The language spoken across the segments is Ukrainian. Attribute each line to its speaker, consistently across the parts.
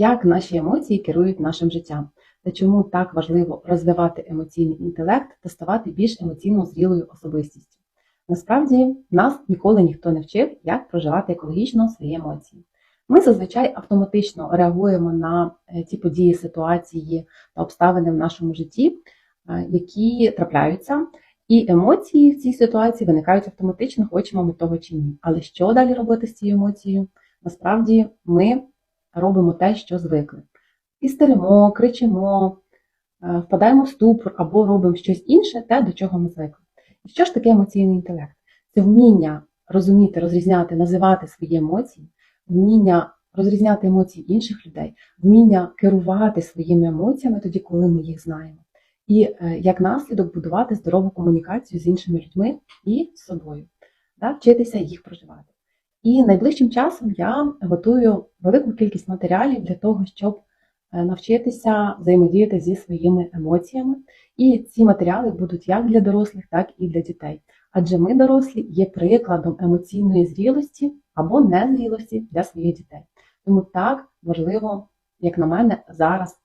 Speaker 1: як наші емоції керують нашим життям та чому так важливо розвивати емоційний інтелект та ставати більш емоційно зрілою особистістю. Насправді нас ніколи ніхто не вчив, як проживати екологічно свої емоції. Ми зазвичай автоматично реагуємо на е, ті події, ситуації та обставини в нашому житті, е, які трапляються, і емоції в цій ситуації виникають автоматично, хочемо ми того чи ні. Але що далі робити з цією емоцією? Насправді ми робимо те, що звикли. Істеримо, кричимо, е, впадаємо в ступор або робимо щось інше, те, до чого ми звикли. І що ж таке емоційний інтелект? Це вміння розуміти, розрізняти, називати свої емоції, вміння розрізняти емоції інших людей, вміння керувати своїми емоціями тоді, коли ми їх знаємо. І е, як наслідок будувати здорову комунікацію з іншими людьми і з собою, да, вчитися їх проживати. І найближчим часом я готую велику кількість матеріалів для того, щоб е, навчитися взаємодіяти зі своїми емоціями. І ці матеріали будуть як для дорослих, так і для дітей. Адже ми, дорослі, є прикладом емоційної зрілості або незрілості для своїх дітей. Тому так важливо, як на мене, зараз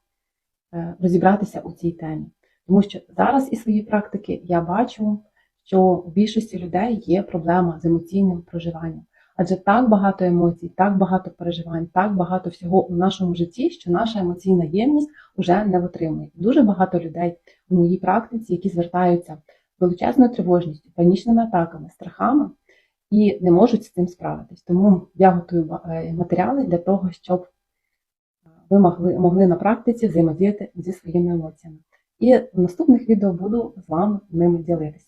Speaker 1: е, розібратися у цій темі. Тому що зараз із своєї практики я бачу, що у більшості людей є проблема з емоційним проживанням. Адже так багато емоцій, так багато переживань, так багато всього у нашому житті, що наша емоційна ємність вже не витримує. Дуже багато людей у моїй практиці, які звертаються величезною тривожністю, панічними атаками, страхами і не можуть з цим справитись. Тому я готую е, матеріали для того, щоб е, ви могли, могли на практиці взаємодіяти зі своїми емоціями. І в наступних відео буду з вами ними ділитися.